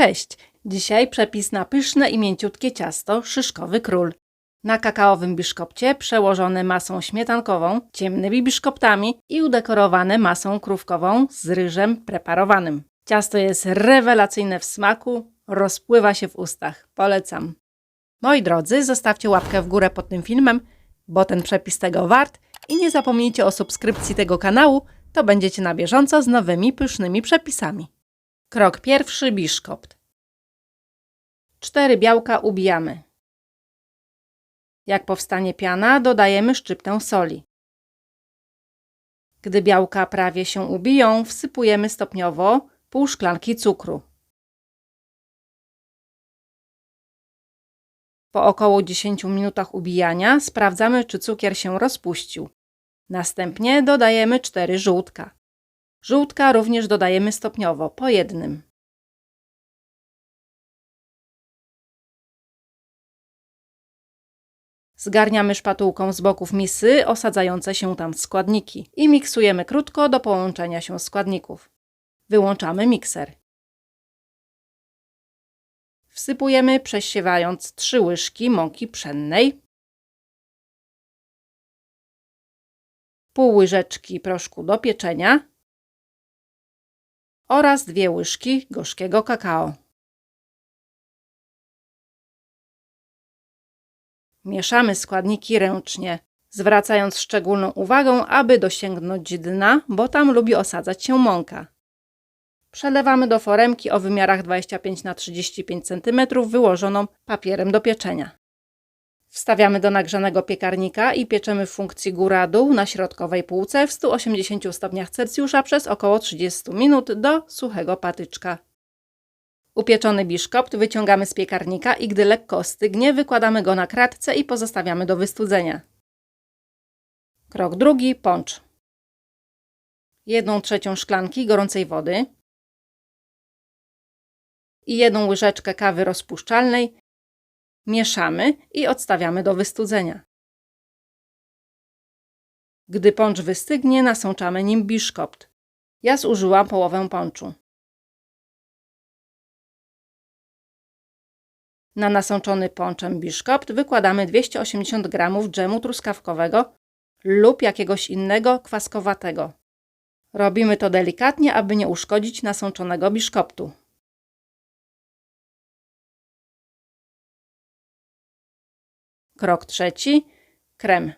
Cześć! Dzisiaj przepis na pyszne i mięciutkie ciasto szyszkowy król. Na kakaowym biszkopcie przełożone masą śmietankową, ciemnymi biszkoptami i udekorowane masą krówkową z ryżem preparowanym. Ciasto jest rewelacyjne w smaku, rozpływa się w ustach. Polecam. Moi drodzy, zostawcie łapkę w górę pod tym filmem, bo ten przepis tego wart i nie zapomnijcie o subskrypcji tego kanału, to będziecie na bieżąco z nowymi pysznymi przepisami. Krok pierwszy biszkopt. Cztery białka ubijamy. Jak powstanie piana, dodajemy szczyptę soli. Gdy białka prawie się ubiją, wsypujemy stopniowo pół szklanki cukru. Po około 10 minutach ubijania sprawdzamy, czy cukier się rozpuścił. Następnie dodajemy 4 żółtka. Żółtka również dodajemy stopniowo, po jednym. Zgarniamy szpatułką z boków misy osadzające się tam składniki i miksujemy krótko do połączenia się składników. Wyłączamy mikser. Wsypujemy przesiewając 3 łyżki mąki pszennej, pół łyżeczki proszku do pieczenia oraz dwie łyżki gorzkiego kakao. Mieszamy składniki ręcznie, zwracając szczególną uwagę, aby dosięgnąć dna, bo tam lubi osadzać się mąka. Przelewamy do foremki o wymiarach 25 na 35 cm wyłożoną papierem do pieczenia. Wstawiamy do nagrzanego piekarnika i pieczemy w funkcji góra-dół na środkowej półce w 180 stopniach Celsjusza przez około 30 minut do suchego patyczka. Upieczony biszkopt wyciągamy z piekarnika i gdy lekko ostygnie, wykładamy go na kratce i pozostawiamy do wystudzenia. Krok drugi, poncz. Jedną trzecią szklanki gorącej wody i jedną łyżeczkę kawy rozpuszczalnej mieszamy i odstawiamy do wystudzenia. Gdy poncz wystygnie, nasączamy nim biszkopt. Ja zużyłam połowę ponczu. Na nasączony ponczem biszkopt wykładamy 280 g dżemu truskawkowego lub jakiegoś innego kwaskowatego. Robimy to delikatnie, aby nie uszkodzić nasączonego biszkoptu. Krok trzeci. Krem.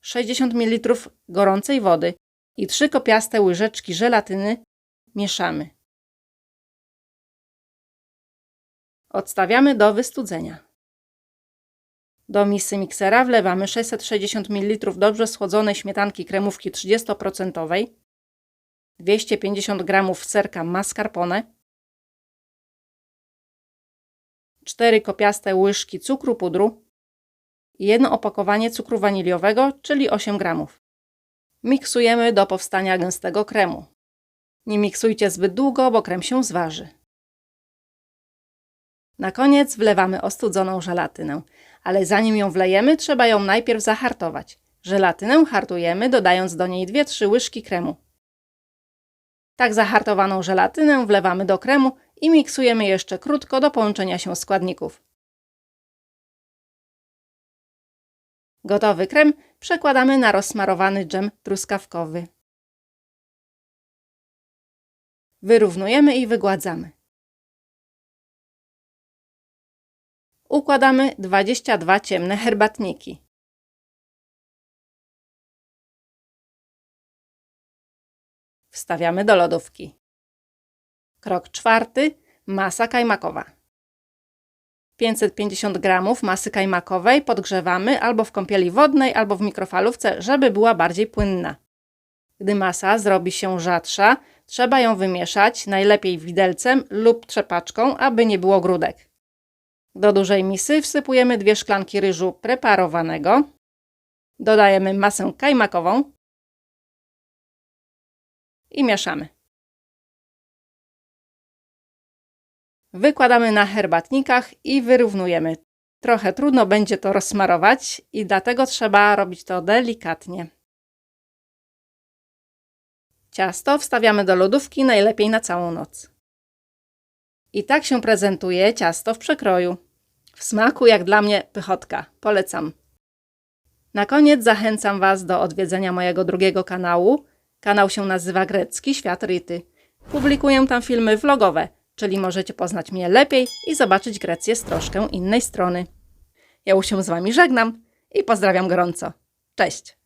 60 ml gorącej wody i 3 kopiaste łyżeczki żelatyny mieszamy. Odstawiamy do wystudzenia. Do misy miksera wlewamy 660 ml dobrze schłodzonej śmietanki kremówki 30%, 250 g serka mascarpone, 4 kopiaste łyżki cukru pudru i jedno opakowanie cukru waniliowego, czyli 8 g. Miksujemy do powstania gęstego kremu. Nie miksujcie zbyt długo, bo krem się zważy. Na koniec wlewamy ostudzoną żelatynę, ale zanim ją wlejemy, trzeba ją najpierw zahartować. Żelatynę hartujemy, dodając do niej 2-3 łyżki kremu. Tak zahartowaną żelatynę wlewamy do kremu i miksujemy jeszcze krótko do połączenia się składników. Gotowy krem przekładamy na rozsmarowany dżem truskawkowy. Wyrównujemy i wygładzamy. układamy 22 ciemne herbatniki. Wstawiamy do lodówki. Krok czwarty. Masa kajmakowa. 550 g masy kajmakowej podgrzewamy albo w kąpieli wodnej, albo w mikrofalówce, żeby była bardziej płynna. Gdy masa zrobi się rzadsza, trzeba ją wymieszać, najlepiej widelcem lub trzepaczką, aby nie było grudek. Do dużej misy wsypujemy dwie szklanki ryżu preparowanego. Dodajemy masę kajmakową i mieszamy. Wykładamy na herbatnikach i wyrównujemy. Trochę trudno będzie to rozsmarować i dlatego trzeba robić to delikatnie. Ciasto wstawiamy do lodówki najlepiej na całą noc. I tak się prezentuje ciasto w przekroju. W smaku jak dla mnie pychotka. Polecam. Na koniec zachęcam Was do odwiedzenia mojego drugiego kanału. Kanał się nazywa Grecki Świat Rity. Publikuję tam filmy vlogowe, czyli możecie poznać mnie lepiej i zobaczyć Grecję z troszkę innej strony. Ja już się z Wami żegnam i pozdrawiam gorąco. Cześć!